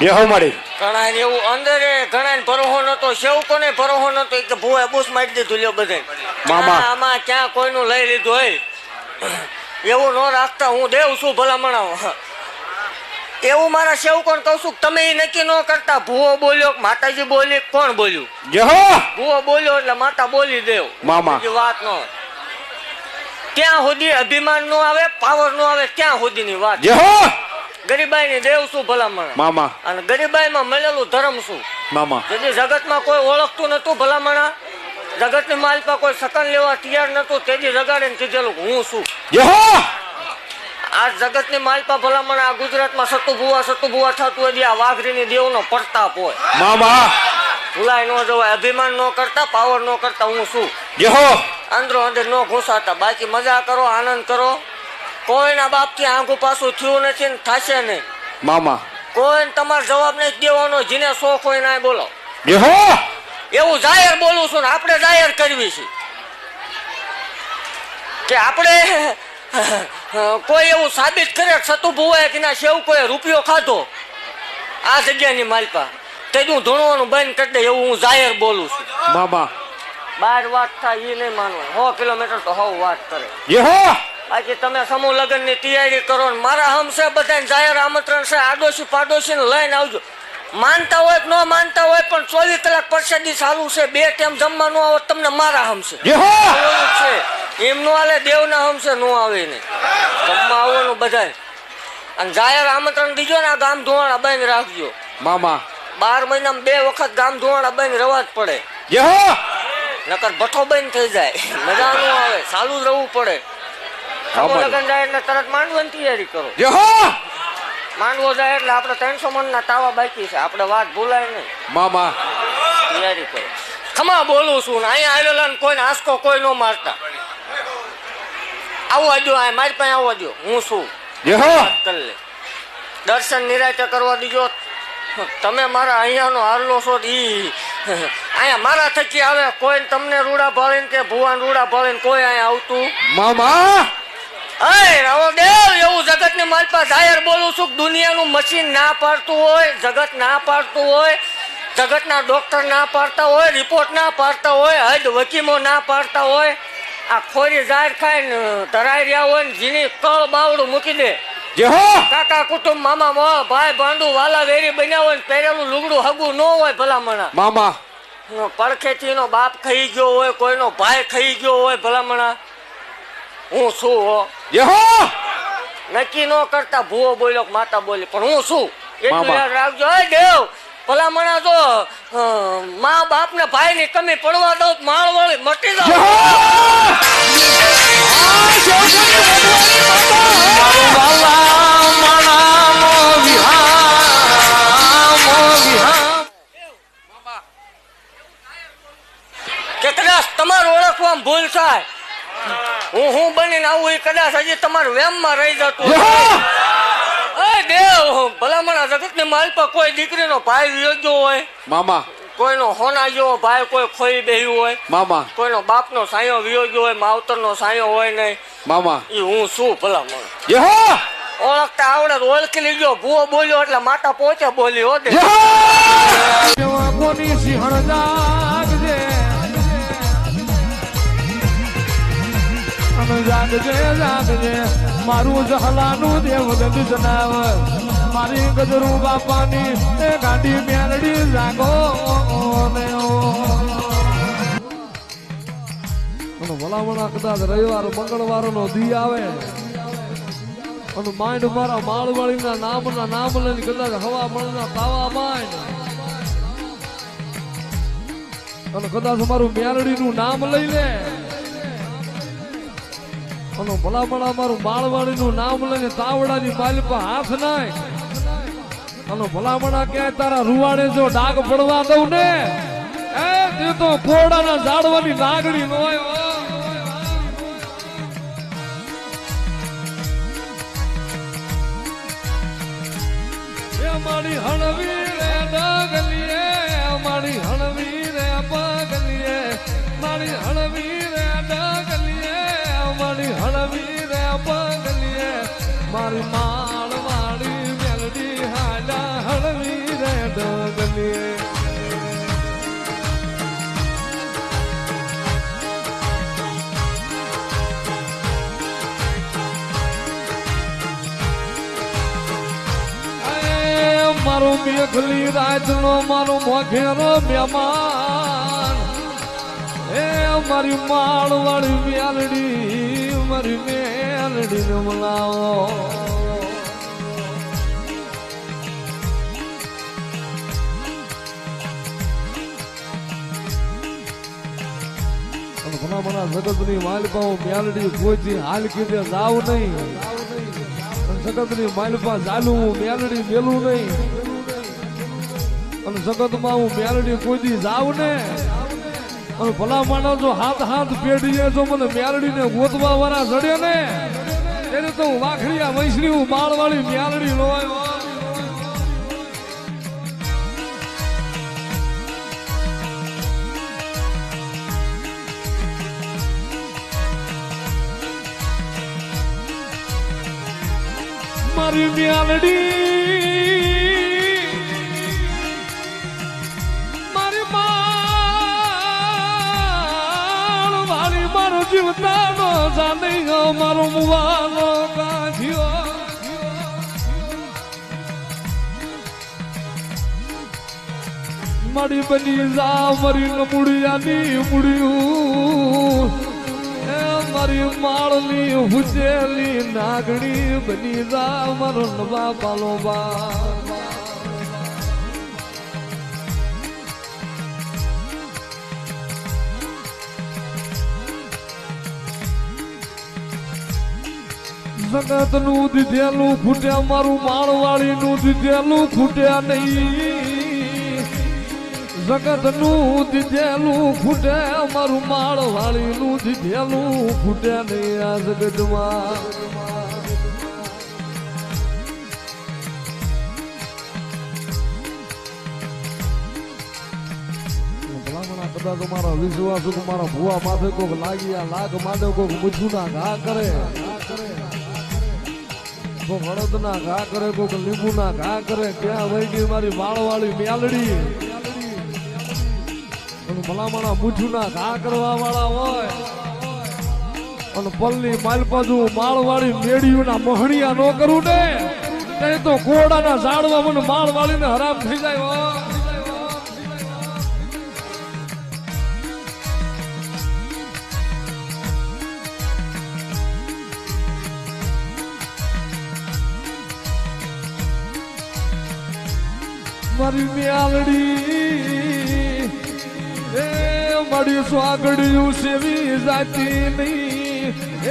બેહો મારી. ઘણા એવું અંદર ઘણા ને ભરોહો નતો સેવકોને ભરોહો નતો એક ભૂએ બૂસ મારી દીધું લ્યો બધે મામા. આમાં ક્યાં કોઈનું લઈ લીધું હોય? એવું ન રાખતા હું દેવ છું ભલામણ એવું મારા સેવકોને કહું છું કે તમે નક્કી ન કરતા. ભૂવો બોલ્યો માતાજી બોલી કોણ બોલ્યું? બેહો ભૂવો બોલ્યો એટલે માતા બોલી દેવ. મામા. વાત ન. ત્યાં સુધી અભિમાન નો આવે પાવર નો આવે ત્યાં સુધીની વાત? ગરીબાઈ ની દેવ શું ભલામણ? મામા. અને ગરીબાઈ માં મળેલું ધર્મ શું? મામા. જેથી જગતમાં કોઈ ઓળખતું નતું ભલામણા જગતની માલિકા કોઈ સકન લેવા તૈયાર નતું તેથી રગાડીને કીધેલું હું છું બેહો આ જગતની માલપા ભલામણ આ ગુજરાતમાં સતુ ભુવા થતું હોય આ વાઘરીની દેવનો પડતાપ હોય. મામા. ભૂલાય ન જવાય અભિમાન ન કરતા પાવર ન કરતા હું છું અંદરો અંદર ન ઘૂસાતા બાકી મજા કરો આનંદ કરો. કોઈના બાપથી આંગું પાછું થયું નથી ને થશે નહીં. મામા. કોઈને તમારે જવાબ નહીં દેવાનો જેને શોખ હોય ના બોલો. એવું જાહેર બોલું છું ને આપણે જાહેર કરવી છે. કે આપણે કોઈ એવું સાબિત કરે છતું ભુવાય કે ના સેવ કોઈ રૂપિયો ખાધો? આ જગ્યાની માલપા. તે હું ધૂણવાનું બંધ કરી દે એવું હું જાહેર બોલું છું. મામા. બાર વાત થાય એ નહીં માનવું સો કિલોમીટર તો હવ વાત કરે. બાકી તમે સમૂહ લગ્નની તૈયારી કરો ને મારા હમશે બધાને જાહેર આમંત્રણ છે આડોશી પાડોશીને લઈને આવજો. માનતા હોય કે ન માનતા હોય પણ ચોવીસ કલાક પરસાદી ચાલુ છે બે ટાઈમ જમવાનું આવે તમને મારા હમશે છે. એમ નો હાલે દેવના હમશે નો આવે ને જમવા આવવાનું બધાય. અને જાહેર આમંત્રણ દીજો ને આ ગામ ધોવાણા બંધ રાખજો. મામા. બાર મહિનામાં બે વખત ગામ ધોવાણા બંધ રવા જ પડે નકર ભઠ્ઠો બંધ થઈ જાય. મજા ન આવે. ચાલુ જ રહેવું પડે. લગ્ન જાય એટલે તરત માંડવાની તૈયારી કરો. માંડવો જાય એટલે આપણે ત્રણસો મણના તાવા બાકી છે. આપણે વાત ભૂલાય નહીં. મામા. તૈયારી કરો. ખમા બોલું છું અહીંયા આવેલા કોઈને આંસકો કોઈ ન મારતા. આવવા દો આ મારી પાસે આવવા દો હું છું. બેહો વાત કરી લે. દર્શન નિરાતે કરવા દીજો. તમે મારા અહીંયાનો હારલો છો ઈ. અહીંયા મારા થકી આવે. કોઈ તમને રૂડા ભાળીને કે ભુવાન રૂડા ભાળીને કોઈ અહીંયા આવતું? મામા! એવું જગતની માલપા જાહેર બોલું છું. દુનિયાનું મશીન ના પાડતું હોય જગત ના પાડતું હોય જગતના ડોક્ટર ના પાડતા હોય રિપોર્ટ ના પાડતા હોય હદ વકીમો ના પાડતા હોય. આ ખોરી જાહેર ખાઈને ધરાઈ રહ્યા હોય ને જીની કળ બાવડું મૂકી દે. કાકા કુટુંબ મામા મોહ ભાઈ ભાંડુ વાલા વેરી બન્યા હોય ને પહેરેલું લુગડું હગું ન હોય ભલામણા. મામા. પડખેથી નો બાપ ખાઈ ગયો હોય કોઈનો ભાઈ ખાઈ ગયો હોય ભલામણા. હું છું હો. નક્કી ન કરતા ભૂવો બોલ્યો માતા બોલી પણ હું છું. એટલું. યાદ રાખજો. હે દેવ ભલામણા તો મા બાપ ને ભાઈ ની કમી પડવા દો તો માળ વાળી મટી દો. કે કદાચ તમારું ઓળખવામાં ભૂલ થાય. હું હું બનીને આવું એ કદાચ હજી તમારું વેમમાં રહી જતું દેવ અય જગત ભલામણા માલ માલપા કોઈ દીકરીનો ભાઈ વિયોગ્યો હોય મામા. કોઈનો હોના જેવો ભાઈ કોઈ ખોઈ બેહ્યું હોય મામા. કોઈનો બાપનો સાયો વિયોગ્યો હોય માવતરનો સાયો હોય નહીં. મામા. એ હું શું ભલામણ? બેહો ઓળખતા આવડે ઓળખી લીધો ભૂવો બોલ્યો એટલે માતા પોચે બોલી હો દે જાગજે જાગજે મારું જહલાનું દેવદંડ જનાવ. મારી ગજરુ બાપાની એ ગાંડી મેલડી જાગો ને કદાચ રવિવાર મંગળવાર નો દી આવે. અને માઇન્ડ મારા માળવાળીના નામના નામ લઈને કદાચ હવા મળના તાવા માઇન્ડ અને કદાચ અમારું મેરડીનું નામ લઈ લે. અને ભલામણા મારું માળવાડીનું નામ લઈને તાવડાની માલિપા હાથ નાય. અને ભલામણા ક્યાંય તારા રૂવાડે જો ડાગ પડવા દઉં ને, એ તે તો કોડાના ઝાડવાની નાગડી નો હોય. મારી હણવી રે ડગલીએ મારી મારી માળ મારી મેલડી હાલા હળવી રે એ મારો મેઘલી રાતનો મારું મોઘેરો એ મારી માળ વાળી મેલડી મારી મેલડી ને બોલાવો ઘણા બધા જગતની માલપાઓ મ્યાલડી કોઈ હાલ કીધે જાવ નહીં. જગતની માલપા ચાલું હું મેલડી મેલું નહીં. અને જગતમાં હું મ્યાલડી કોઈ દી જાવ ને. અને ભલા માણસ જો હાથ હાથ પેઢીએ જો મને મેલડીને ગોતવા વાળા જડે ને, એને તો હું વાખડીયા વૈશ્રી હું માળવાળી મેલડી લોય મારી મેલડી જીવતાનો જાને મારો મુવાનો કાઢ્યો મારી બની જા, મારી નમુડિયાની મુડિયું એ મારી માળની હુજેલી નાગણી બની જા, મારો નવા પાલો બા જગતનું દીધેલું ખૂટ્યા, મારું માળવાળી નું દીધેલું ખૂટ્યા નહીં. જગતનું દીધેલું ખૂટે મારું માળવાળી નું દીધેલું ખૂટે નહીં આ જગતમાં. કદાચ મારા વિશ્વાસ મારા ભુવા માથે કોક લાગી, આ લાગ માથે કોક મૂછું ના ઘા કરે. કોક હળદ ના ઘા કરે કોક લીંબુ ના ઘા કરે ક્યાં વહી મારી માળવાળી મ્યાલડી. ભલામણા મૂછું ના ઘા કરવા વાળા હોય. અને પલ્લી માલપાજુ માળવાળી મેળીઓના મહણિયા નો કરું ને, તો ઘોડાના ઝાડવા મને માળવાળીને હરામ થઈ જાય મારી મ્યાલડી એ મારી સ્વાગડિયું સેવી જાતી નહીં.